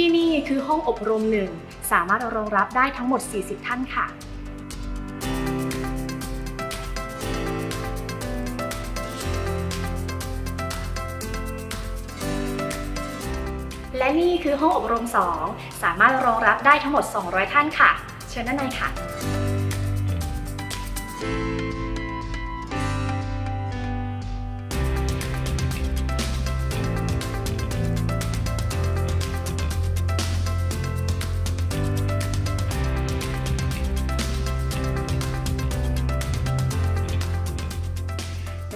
ที่นี่คือห้องอบรมหนึ่งสามารถรองรับได้ทั้งหมด 40 ท่านค่ะ และนี่คือห้องอบรม 2 สามารถรองรับได้ทั้งหมด 200 ท่านค่ะ เชิญด้านในค่ะ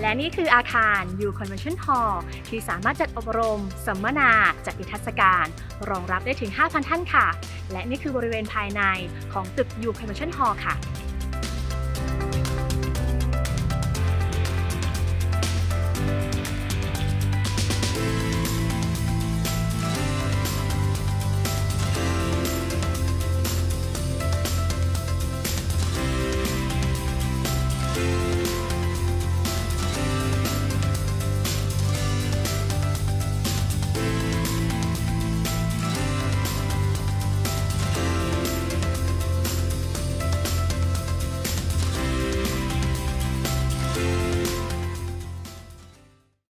และนี่คืออาคาร U Convention Hall ที่สามารถจัดอบรม สัมมนา จัดนิทรรศการ รองรับได้ถึง 5,000 ท่านค่ะ และนี่คือบริเวณภายในของตึก U Convention Hall ค่ะ